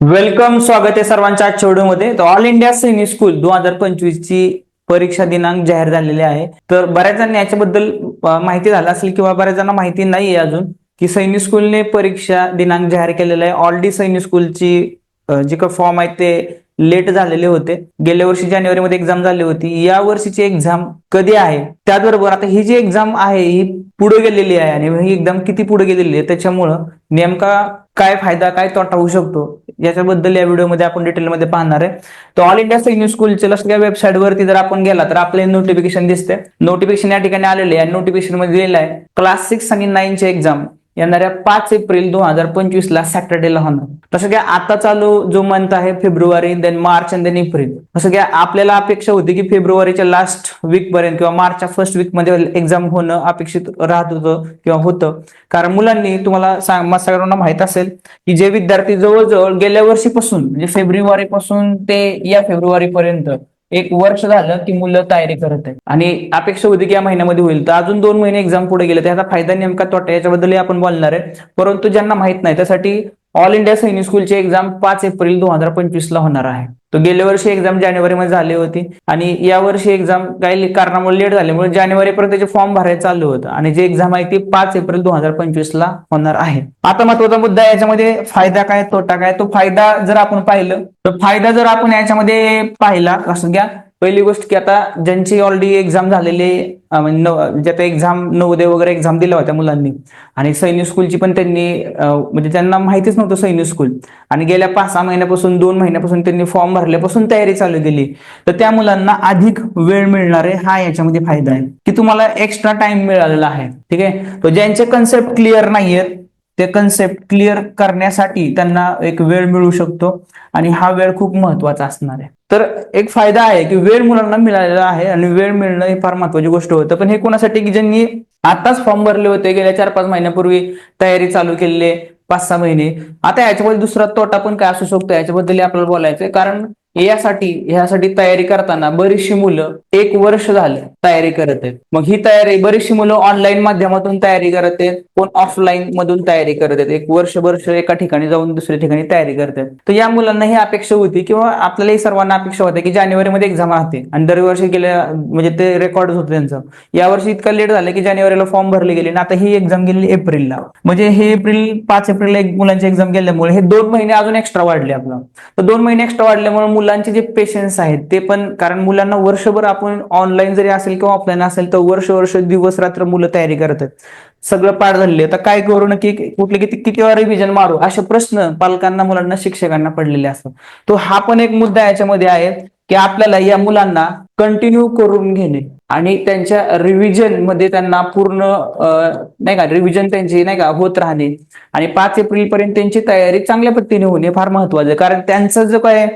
Welcome स्वागत आहे सर्वांच्या आजच्या व्हिडिओमध्ये. तर ऑल इंडिया सैनिक स्कूल दोन हजार पंचवीस ची परीक्षा दिनांक जाहीर झालेले आहे. तर बऱ्याच जणांनी याच्याबद्दल माहिती झालं असेल किंवा बऱ्याच जणांना माहिती नाही आहे अजून की सैनिक स्कूलने परीक्षा दिनांक जाहीर केलेला आहे. ऑलरेडी सैनिक स्कूलची जे काही फॉर्म आहे ते लेट झालेले होते. गेल्या वर्षी जानेवारीमध्ये एक्झाम झाली होती. या वर्षीची एक्झाम कधी आहे? त्याचबरोबर आता ही जी एक्झाम आहे ही पुढे गेलेली आहे आणि ही एक्झाम किती पुढे गेलेली आहे त्याच्यामुळं नेमका काय फायदा काय तोटा होऊ शकतो? याच्याबद्दल या व्हिडिओमध्ये आपण डिटेलमध्ये पाहणार आहे. तर ऑल इंडिया सैनिक स्कूलच्या लष्कर वेबसाईट वरती जर आपण गेला तर आपल्याला नोटिफिकेशन दिसते नोटिफिकेशन या ठिकाणी आलेले आहे. नोटिफिकेशनमध्ये दिलेलं आहे क्लास सिक्स आणि नाईनची एक्झाम येणाऱ्या पाच एप्रिल दोन हजार पंचवीस ला सॅटर्डेला होणार. तसं काय आता चालू जो मंथ आहे फेब्रुवारी देन मार्च आणि देन एप्रिल. असं काय आपल्याला अपेक्षा होती की फेब्रुवारीच्या लास्ट वीक पर्यंत किंवा मार्चच्या फर्स्ट वीकमध्ये एक्झाम होणं अपेक्षित राहत होतं किंवा होतं. कारण मुलांनी तुम्हाला सांग सगळ्यांना माहीत असेल की जे विद्यार्थी जवळजवळ गेल्या वर्षीपासून म्हणजे फेब्रुवारी पासून ते या फेब्रुवारी पर्यंत एक वर्ष झालं की मुलं तयारी करत आहेत. आणि अपेक्षा होती की या महिन्यामध्ये होईल. तर अजून दोन महिने एक्झाम पुढे गेले त्याचा फायदा नेमका तोटा याच्याबद्दल आपण बोलणार आहे. परंतु ज्यांना माहीत नाही त्यासाठी ऑल इंडिया सैनिक स्कूलची एक्झाम पाच एप्रिल दोन हजार पंचवीस ला होणार आहे. तो गेल्या वर्षी एक्झाम जानेवारीमध्ये झाली होती. आणि या वर्षी एक्झाम काही कारणामुळे लेट झाल्यामुळे जानेवारीपर्यंत त्याचे फॉर्म भरायला चालू होतं. आणि जी एक्झाम आहे ती पाच एप्रिल दोन हजार पंचवीस ला होणार आहे. आता महत्त्वाचा मुद्दा याच्यामध्ये फायदा काय तोटा काय? तो फायदा जर आपण पाहिलं तर फायदा जर आपण याच्यामध्ये पाहिला असं घ्या. पहिली गोष्ट की आता ज्यांची ऑलरेडी एक्झाम झालेली अं, म्हणजे, म्हणजे आता एक्झाम नवोदय वगैरे एक्झाम दिल्या होत्या मुलांनी. आणि सैनिक स्कूलची पण त्यांनी म्हणजे त्यांना माहितीच नव्हतं सैनिक स्कूल आणि गेल्या पाच सहा महिन्यापासून दोन महिन्यापासून त्यांनी फॉर्म भरल्यापासून तयारी चालू केली. तर त्या मुलांना अधिक वेळ मिळणार आहे हा याच्यामध्ये फायदा आहे. की तुम्हाला एक्स्ट्रा टाइम मिळालेला आहे. ठीक आहे? तर ज्यांचे कन्सेप्ट क्लिअर नाहीयेत ते कन्सेप्ट क्लिअर करण्यासाठी त्यांना एक वेळ मिळू शकतो आणि हा वेळ खूप महत्त्वाचा असणार आहे. तर एक फायदा आहे की वेळ मुलांना मिळालेला आहे आणि वेळ मिळणं ही फार महत्वाची गोष्ट होतं. पण हे कोणासाठी? की ज्यांनी आताच फॉर्म भरले होते गेल्या चार पाच महिन्यापूर्वी तयारी चालू केलेली आहे. पाच सहा महिने. आता याच्यामध्ये दुसरा तोटा पण काय असू शकतो? याच्याबद्दल आपल्याला बोलायचंय. कारण यासाठी ह्यासाठी तयारी करताना बरीचशी मुलं एक वर्ष झालं तयारी करत आहेत. मग ही तयारी बरीचशी मुलं ऑनलाईन माध्यमातून तयारी करत आहेत कोण ऑफलाईन मधून तयारी करत आहेत. एक वर्ष वर्ष एका ठिकाणी जाऊन दुसऱ्या ठिकाणी तयारी करत आहेत. तर या मुलांना ही अपेक्षा होती किंवा आपल्यालाही सर्वांना अपेक्षा होती की जानेवारीमध्ये एक्झाम राहते आणि दरवर्षी गेल्या म्हणजे ते रेकॉर्ड होतं त्यांचं. यावर्षी इतकं लेट झालं की जानेवारीला फॉर्म भरले गेले आणि आता ही एक्झाम गेली एप्रिलला. म्हणजे हे एप्रिल पाच एप्रिलला एक मुलांची एक्झाम गेल्यामुळे हे दोन महिने अजून एक्स्ट्रा वाढले आपलं. तर दोन महिने एक्स्ट्रा वाढल्यामुळे मुलांचे जे पेशन्स आहेत ते पण कारण मुलांना वर्षभर आपण ऑनलाईन जरी असेल किंवा ऑफलाईन असेल तर वर्ष वर्ष दिवस रात्र मुलं तयारी करत आहेत सगळं पाठ झालेले तर काय करू नक्की कुठले किती किती वेळा रिव्हिजन मारू? असे प्रश्न पालकांना मुलांना शिक्षकांना पडलेले असतात. तो हा पण एक मुद्दा याच्यामध्ये आहे की आपल्याला या मुलांना कंटिन्यू करून घेणे आणि त्यांच्या रिव्हिजनमध्ये त्यांना पूर्ण नाही का रिव्हिजन त्यांची नाही का होत राहणे. आणि पाच एप्रिल पर्यंत त्यांची तयारी चांगल्या पद्धतीने होणे फार महत्वाचं आहे. कारण त्यांचं जो काय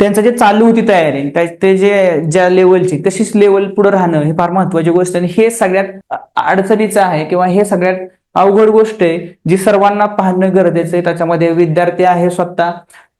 त्यांचं जे चालू होती तयारी ते जे ज्या लेवलची तशीच लेवल पुढे राहणं हे फार महत्वाची गोष्ट आणि हे सगळ्यात अडचणीचं आहे किंवा हे सगळ्यात अवघड गोष्ट आहे जी सर्वांना पाहणं गरजेचं आहे. त्याच्यामध्ये विद्यार्थी आहे स्वतः.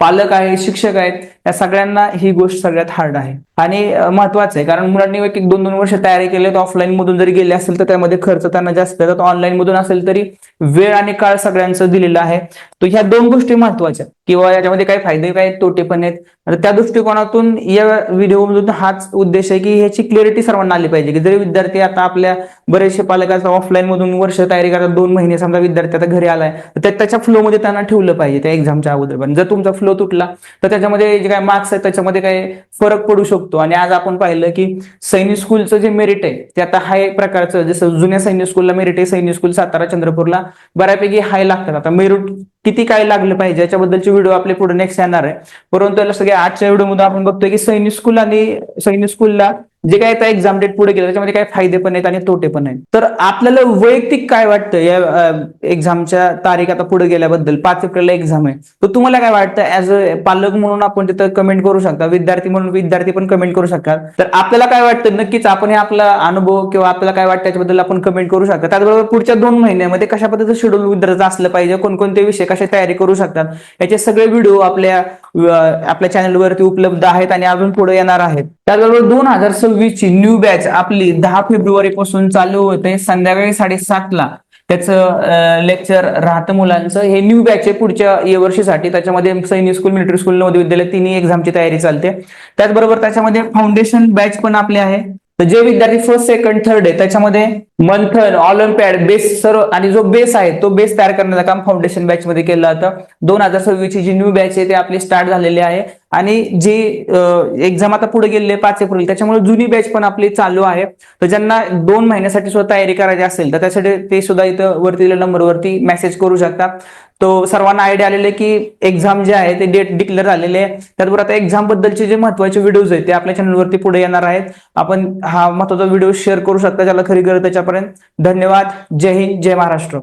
पालक आहे शिक्षक आहेत या सगळ्यांना ही गोष्ट सगळ्यात हार्ड आहे. आणि महत्वाचं आहे कारण मुलांनी एक एक दोन दोन वर्ष तयारी केली तर ऑफलाईन मधून जरी गेले असेल तर त्यामध्ये खर्च त्यांना जास्त येतात ऑनलाईन मधून असेल तरी वेळ आणि काळ सगळ्यांचं दिलेला आहे. तर ह्या दोन गोष्टी महत्त्वाच्या किंवा याच्यामध्ये काही फायदे काही तोटे पण आहेत. त्या दृष्टिकोनातून या व्हिडिओमधून हाच उद्देश आहे की ह्याची क्लिअरिटी सर्वांना आली पाहिजे. की जरी विद्यार्थी आता आपल्या बरेचसे पालकांचा ऑफलाईन मधून वर्ष तयारी करतात दोन महिने समजा विद्यार्थी आता घरी आलाय तर त्याच्या फ्लो मध्ये त्यांना ठेवलं पाहिजे त्या एक्झामच्या अगोदर. पण जर तुमचा फ्लो तुटला तर त्याच्यामध्ये जे काय मार्क्स आहेत त्याच्यामध्ये काही फरक पडू शकतो. आणि आज आपण पाहिलं की सैनिक स्कूलचं जे मेरिट आहे ते आता हाय प्रकारचं जसं जुन्या सैनिक स्कूलला मेरिट आहे सैनिक स्कूल सातारा चंद्रपूरला बऱ्यापैकी हाय लागतात. आता मेरिट किती काय लागलं पाहिजे याच्याबद्दलचे व्हिडिओ आपले पुढे नेक्स्ट येणार आहे. परंतु याला सगळ्या आजच्या व्हिडिओमध्ये आपण बघतोय की सैनिक स्कूल आणि सैनिक स्कूलला जे काय आता एक्झाम डेट पुढे गेलं त्याच्यामध्ये काही फायदे पण आहेत आणि तोटे पण आहेत. तर आपल्याला वैयक्तिक काय वाटतं? या एक्झामच्या तारीख आता पुढे गेल्याबद्दल पाच एप्रिलला एक्झाम आहे. तर तुम्हाला काय वाटतं? ऍज अ पालक म्हणून आपण तिथं कमेंट करू शकता. विद्यार्थी म्हणून विद्यार्थी पण कमेंट करू शकतात. तर आपल्याला काय वाटतं? नक्कीच आपण हे आपला अनुभव किंवा आपल्याला काय वाटतं याच्याबद्दल आपण कमेंट करू शकता. त्याचबरोबर पुढच्या दोन महिन्यामध्ये कशा पद्धतीचं शेड्यूल विद्यार्थ्याचं असलं पाहिजे? कोणकोणते विषय कशा तयारी करू शकतात? याचे सगळे व्हिडिओ आपल्या आपल्या चॅनलवरती उपलब्ध आहेत आणि अजून पुढे येणार आहेत. त्याचबरोबर दोन हजार सव्वीस ची न्यू बॅच आपली दहा फेब्रुवारी पासून चालू होते. संध्याकाळी साडेसातला त्याचं लेक्चर राहतं मुलांचं. हे न्यू बॅच आहे पुढच्या या वर्षीसाठी. त्याच्यामध्ये सैनिक school military school Navodaya Vidyalaya तिन्ही एक्झामची तयारी चालते. त्याचबरोबर त्याच्यामध्ये फाउंडेशन बॅच पण आपले आहे. तर जे विद्यार्थी फर्स्ट सेकंड थर्ड आहे त्याच्यामध्ये मंथन ऑलिम्पॅड बेस सर्व आणि जो बेस आहे तो बेस तयार करण्याचं काम फाउंडेशन बॅच मध्ये केलं जातं. दोन हजार सव्वीसची जी न्यू बॅच आहे ते आपली स्टार्ट झालेली आहे. आणि जी एक्झाम आता पुढे गेलेली पाच एप्रिल त्याच्यामुळे जुनी बॅच पण आपली चालू आहे. तर ज्यांना दोन महिन्यासाठी सुद्धा तयारी करायची असेल तर त्यासाठी ते सुद्धा इथं वरती दिलेल्या नंबरवरती मेसेज करू शकतात तो सर्वांना आयडिया आलेले की एक्झाम जे आहे ते डेट डिक्लेअर झालेले आहे. त्याचबरोबर आता एक्झाम बद्दलचे जे महत्त्वाचे व्हिडिओज आहेत ते आपल्या चॅनलवरती पुढे येणार आहेत. आपण हा महत्त्वाचा व्हिडिओ शेअर करू शकता ज्याला खरी गरज त्याच्यापर्यंत. धन्यवाद. जय हिंद जय महाराष्ट्र.